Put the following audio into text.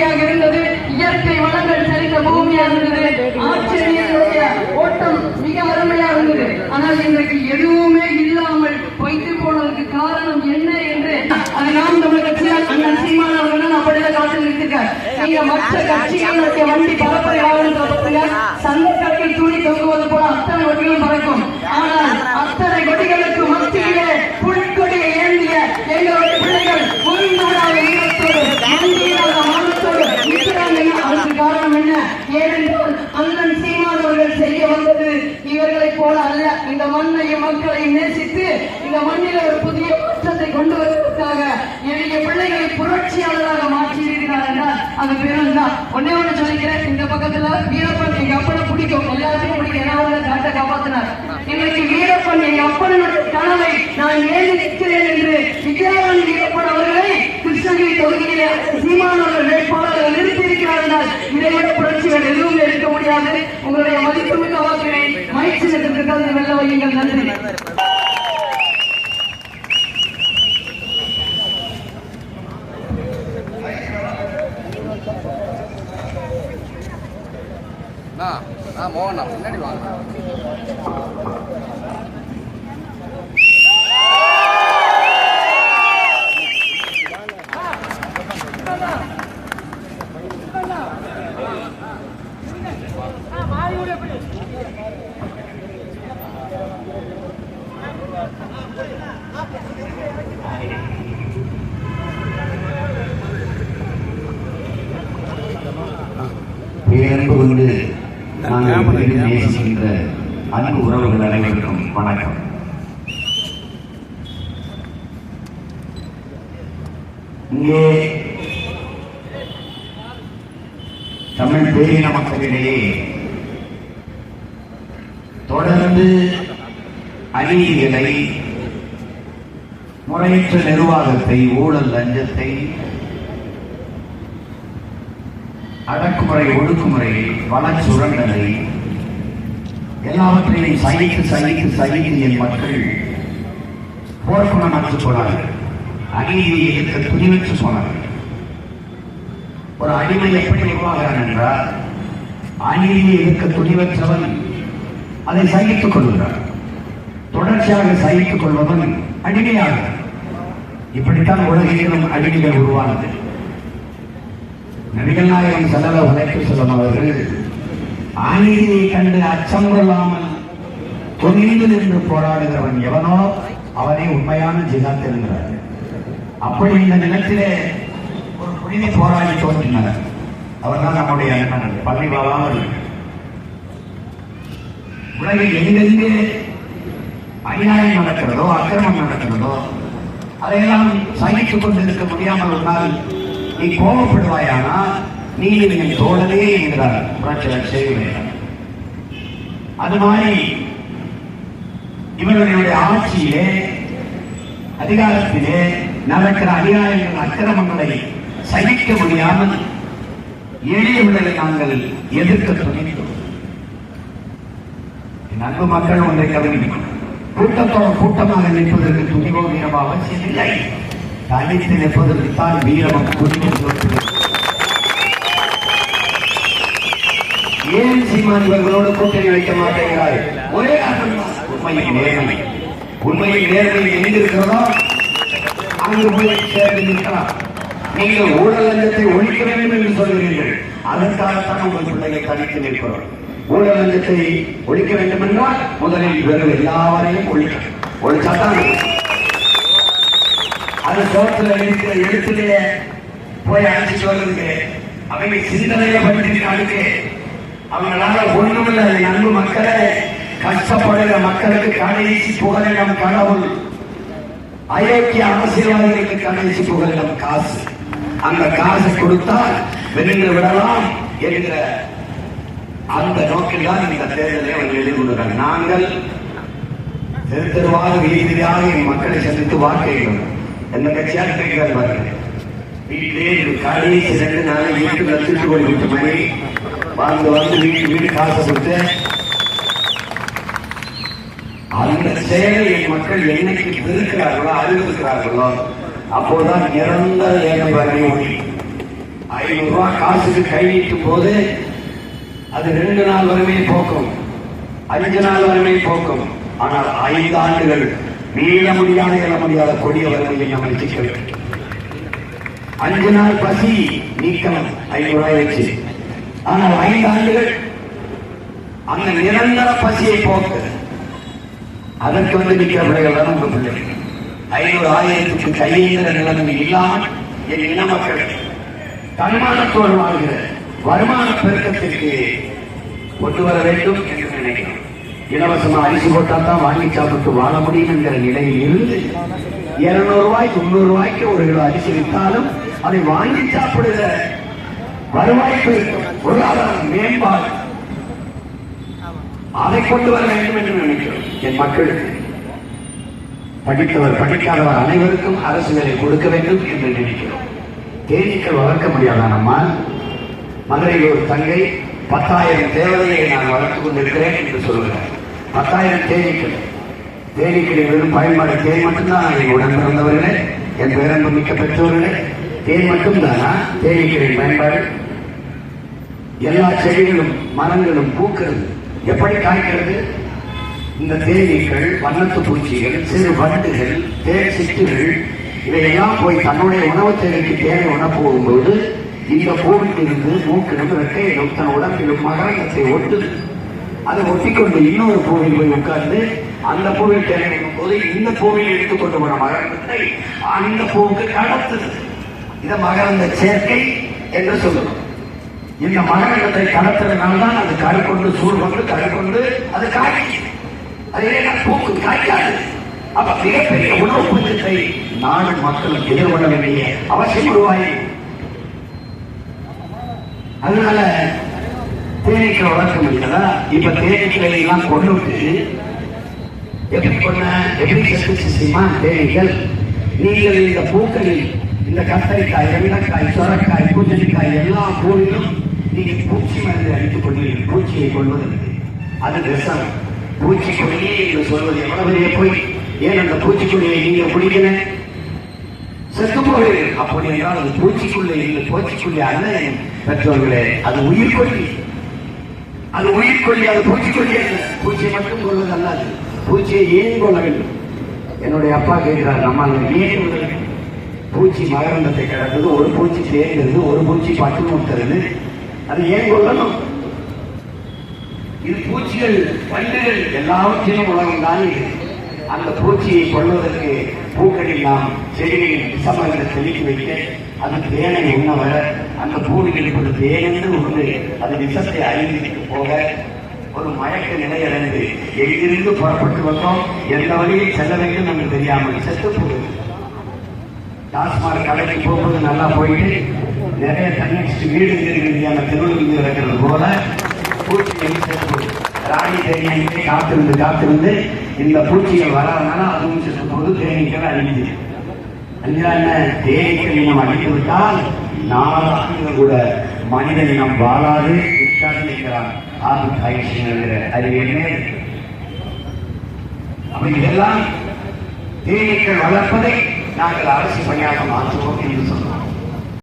பூமியாக இருந்தது. இயற்கை வளங்கள் செழித்த பூமியாக இருந்தது. ஆச்சரியனுடைய ஓட்டம் மிக அருமையா இருந்தது. ஆனால் இன்றைக்கு எதுவுமே இல்லாமல் வைத்து போனதுக்கு காரணம் என்ன என்று அது நாம் தமிழ் கட்சியால் அண்ணன் சீமான் அவர்கள் அப்படியே காட்டு நிறுத்திருக்கார். நீங்க மற்ற கட்சிகளுடைய வண்டி பரப்பரை வாகனத்தை பார்த்தீங்க சந்தர்ப்பத்தில் துணி தொங்குவது போல அத்தனை வட்டிகளும் பறக்கும். ஆனால் அத்தனை வட்டிகளுக்கு மத்தியிலே புலிக்கொடியை ஏந்திய எங்களுடைய பிள்ளைகள் முழுமையாக ஏனென்றால் அண்ணன் சீமான் அவர்கள் செய்ய வந்தது இவர்களைப் போல அல்ல. இந்த மண்ணையும் மக்களையும் நேசித்து இந்த மண்ணில் ஒரு புதிய மாற்றத்தை கொண்டு வருவதற்காக எளிய பிள்ளைகளை புரட்சியாளராக மாற்றியிருக்கிறார் என்றால் அது பெரும் தான் ஒன்னே ஒண்ணு சொல்லிக்கிறேன். இந்த பக்கத்துல வீரப்பன் எங்க அப்பனை பிடிக்கும் எல்லாத்தையும் பிடிக்கும் ஏன்னா அவர் காட்டை காப்பாத்தினார் இன்னைக்கு வீரப்பன் எங்க அப்பனுடைய கனவை நான் ஏன் நிற்கிறேன் என்று வித்யாராணி வீரப்பன் அவர்களை கிருஷ்ணகிரி தொகுதியிலே சீமான் அவர்கள் வேட்பாளர்கள் நிறுத்தியிருக்கிறார் என்றால் இதை விட எதுவும் எடுக்க முடியாது. உங்களுடைய மதிப்புமிக்க வாக்கினை மகிழ்ச்சி கலந்து வெள்ள வையுங்கள். நன்றி. மோகனா முன்னாடி வாங்க. பேரன்பு கொண்டு நாங்கள் நேசிக்கின்ற அன்பு உறவுகள் அனைவருக்கும் வணக்கம். இங்கே தமிழ் பேரின மக்களிடையே தொடர்ந்து அநீதிகளை முறையற்ற நிர்வாகத்தை ஊழல் லஞ்சத்தை அடக்குமுறை ஒடுக்குமுறை வள சுரண்டலை எல்லாவற்றையும் சகித்து சகித்து சகித்து என் மக்கள் போர்க்குணமற்று போனார்கள் அநீதியை எதிர்க்க துணிவற்று போனார்கள். ஒரு அடிமை எப்படி உருவாகிறான் என்றால் அநீதியை எதிர்க்க துணிவற்றவன் அதை சகித்துக் கொள்கிறான். தொடர்ச்சியாக சகித்துக் கொள்பவன் அடிமையாகிறான். இப்படித்தான் உலகிலும் அடிமைகள் உருவானது. நபிகள் நாயகம் செல்லல உழைப்பு செல்லும் அவர்கள் அநீதியை கண்டு அச்சம் கொள்ளாமல் துணிந்து நின்று போராடுகிறவன் எவனோ அவனே உண்மையான ஜிகாத் என்கிறார். அப்படி இந்த நிலத்திலே ஒரு புனித போராடி தோன்றினார். அவர்தான் நம்முடைய பள்ளி பாபா உலகில் எங்கெங்கே அநியாயம் நடக்கிறதோ அக்கிரமம் நடக்கிறதோ அதையெல்லாம் சகித்துக் கொண்டிருக்க முடியாமல் ஒரு நீ கோபப்படுவாயானா? நீ என் தோழனே என்கிறார். புரட்சியர் செய்கிறேன் அது மாதிரி இவர்களுடைய ஆட்சியிலே அதிகாரத்திலே நடக்கிற அநியாயங்கள் அக்கிரமங்களை சகிக்க முடியாமல் எளியவர்களை நாங்கள் எதிர்க்க துணிந்தோம். என் அன்பு மக்கள் ஒன்றை கவனிக்கணும் கூட்டத்தோட கூட்டமாக நிற்பதற்கு துணிவோ வீரமோ அவசியம் இல்லை தனித்து நிற்பதற்கு தான் வீரமும் துணிவும் ஏன் சீமான் இவர்களோடு கூட்டணி வைக்க மாட்டேங்கிறார் ஒரே உண்மையில் நேர்மை. உண்மையில் நேர்மை எங்க அங்கு போய் சேர்ந்து நிற்கலாம். நீங்கள் ஊழல் ஒழிக்க வேண்டும் என்று சொல்கிறீர்கள். அதற்காகத்தான் உங்கள் பிள்ளைகளை தனித்து நிற்கிறோம். ஊழல் ஒழிக்க வேண்டும் என்றால் முதலில் வெறும் எல்லாவரையும் ஒழிக்க ஒழிச்சாதான் அது சோத்துல இருக்கிற எழுத்துலயே போய் அழைச்சிட்டு வர்றதுக்கு அவங்க சிந்தனையில பண்ணிருக்காங்க அவங்களால ஒண்ணுமில்ல. அன்பு மக்களை கஷ்டப்படுகிற மக்களுக்கு கடைசி புகலிடம் கடவுள். அயோக்கிய அரசியல்வாதிகளுக்கு கடைசி புகலிடம் காசு. அந்த காசு கொடுத்தால் வென்று விடலாம் என்கிற அந்த நோக்கில் தான் இந்த தேர்தலை அவர்கள் எதிர்கொள்கிறார் நாங்கள் தெரு தெருவாக வீதி வீதியாக என் மக்களை சந்தித்து வாக்களிக்கிறோம் எந்த கட்சியாக இருக்கிறார் பாருங்கள் வீட்டிலே இது கடைசி ரெண்டு நாள் வீட்டுக்கு லட்சத்து கோடி விட்டு மணி வாழ்ந்து வந்து வீட்டு வீடு காசு கொடுத்து அந்த செயலை மக்கள் என்னைக்கு வெறுக்கிறார்களோ அறிவிக்கிறார்களோ அப்போதான் நிரந்தர ஏழை வரை ஒளி ஐநூறு ரூபாய் காசுக்கு கை நீட்டும் போது அது ரெண்டு நாள் வறுமையை போக்கும். அஞ்சு நாள் வறுமையை போக்கும். ஆனால் ஐந்து ஆண்டுகள் மீள முடியாத எழ முடியாத கொடிய வறுமையை நம்ம சிக்க வேண்டும். அஞ்சு நாள் பசி நீக்கணும் ஐநூறு ரூபாய் வச்சு ஆனால் ஐந்து ஆண்டுகள் அந்த நிரந்தர பசியை போக்கு. அதற்கு வந்து நிற்கிற பிள்ளைகள் தான் உங்க பிள்ளைகள் ஐநூறு ஆயிரத்துக்கு கையேந்திர நிலைமை இல்லாமல் என் இன மக்கள் தன்மானத்தோடு வாழ்கிற வருமான பெருக்கத்திற்கு கொண்டு வர வேண்டும் என்று நினைக்கிறோம். இலவசமா அரிசி போட்டா தான் வாங்கி சாப்பிட்டு வாழ முடியும் என்கிற நிலையில் இருந்து இருநூறு ரூபாய் முன்னூறு ரூபாய்க்கு ஒரு கிலோ அரிசி விற்றாலும் அதை வாங்கி சாப்பிடுகிற வருவாய்ப்பு பொருளாதாரம் பொருளாதார மேம்பாடு அதை கொண்டு வர வேண்டும் என்று நினைக்கிறோம். என் மக்களுக்கு படித்தவர் படிக்காதவர் அனைவருக்கும் அரசு வேலை கொடுக்க வேண்டும் என்று நினைக்கிறோம். தேனீக்கள் வளர்க்க முடியாதா நம்மால்? மதுரையில் ஒரு தங்கை பத்தாயிரம் தேவதையை நான் வளர்த்துக் கொண்டிருக்கிறேன் என்று சொல்கிறார். பத்தாயிரம் தேனீக்கள். தேனீக்களை வெறும் பயன்பாடு தேன் மட்டும்தான் என் உடன் பிறந்தவர்களே என் பேரன்பு மிக்க பெற்றோர்களே. தேன் மட்டும்தானா? தேனீக்களின் பயன்பாடு. எல்லா செடிகளும் மரங்களும் பூக்கிறது எப்படி காய்க்கிறது? இந்த தேனீக்கள் வண்ணத்து பூச்சிகள் சிறு வண்டுகள் தேன் சிட்டுகள் இவையெல்லாம் போய் தன்னுடைய உணவு தேவைக்கு தேனை உணவு போகும்போது இந்த பூவிலிருந்து மூக்கிலும் ரெட்டையிலும் தன் உடம்பிலும் மகரந்தத்தை ஒட்டுது. அதை ஒட்டிக்கொண்டு இன்னொரு பூவில் போய் உட்கார்ந்து அந்த பூவில் தேவை போது இந்த பூவில் எடுத்துக்கொண்டு போன மகரந்தத்தை அந்த பூவுக்கு கடத்துது. இதை மகரந்த சேர்க்கை என்று சொல்லணும். இந்த மகரந்தத்தை கடத்துறதுனால தான் அது கருக்கொண்டு சூழ் கொண்டு கருக்கொண்டு அது காய்க்கும் அதே ஏன்னா பூக்கு காய்க்காது. அப்ப மிகப்பெரிய உணவு பஞ்சத்தை நாடு மக்களுக்கு எதிர்கொள்ள வேண்டிய அவசியம் உருவாயி அதனால தேனீக்கள் வழக்கம் முடியலதா இப்ப தேனீக்களை எல்லாம் கொண்டு விட்டு எப்படி கொண்ட எப்படி செத்துச்சு தெரியுமா தேனீக்கள். நீங்கள் இந்த பூக்களில் இந்த கத்தரிக்காய் வெண்டைக்காய் சொரக்காய் பூச்சலிக்காய் எல்லா பூவிலும் நீங்கள் பூச்சி மருந்து அடித்துக் கொண்டீர்கள் பூச்சியை கொள்வதற்கு அது விஷம் பூச்சிக்கொல்லியே என்று சொல்வது எவ்வளவு பெரிய போய். ஏன் அந்த பூச்சிக்கொல்லியை நீங்க குடிக்கல? செத்து போகிறீர்கள் அப்படி என்றால் அது பூச்சிக்குள்ளே இல்லை பூச்சிக்குள்ளே அல்ல என் பெற்றோர்களே அது உயிர்கொல்லி அது உயிர்கொல்லி அது பூச்சிக்கொல்லி அல்ல. பூச்சியை மட்டும் கொள்வது அல்லாது பூச்சியை ஏன் கொள்ள வேண்டும்? என்னுடைய அப்பா கேட்கிறார் நம்ம ஏன் பூச்சி மகரந்தத்தை கிடந்தது ஒரு பூச்சி தேர்ந்தது ஒரு பூச்சி பட்டு நோக்கிறது அது ஏன் கொள்ளணும்? இது பூச்சிகள் பல்லுகள் எல்லாவற்றிலும் உலகம் தான் அந்த பூச்சியை கொள்வதற்கு பூ நாம் செடிகளில் விசமங்களை தெளிக்க வைக்க அந்த தேனை உண்ண வர அந்த பூவில் இப்படி தேனென்று உண்டு அது விஷத்தை அறிந்திருக்கு போக ஒரு மயக்க நிலையடைந்து எங்கிருந்து புறப்பட்டு வந்தோம்? எந்த வழியில் செல்ல வேண்டும் என்று தெரியாமல் செத்து போகுது டாஸ்மாக் கடைக்கு போகும்போது நல்லா போயிட்டு நிறைய தண்ணி வீடு அந்த திருவள்ளூர் இருக்கிறது போல பூச்சி செத்து போகுது ராணி தேனியை காத்திருந்து காத்திருந்து இந்த பூச்சிகள் வராதனால அதுவும் செத்து போகுது தேனீக்கள் அழிஞ்சு அஞ்சா என்ன தேனீக்கள் இனம் அழித்து விட்டால் நாலு கூட மனித இனம் வாழாது இருக்காது நிற்கிறான் ஆபத்து ஆயிடுச்சுங்கிற அறிவு என்ன அப்ப இதெல்லாம் தேனீக்கள் வளர்ப்பதை நாங்கள் அரசு பணியாக மாற்றுவோம் என்று சொன்னோம்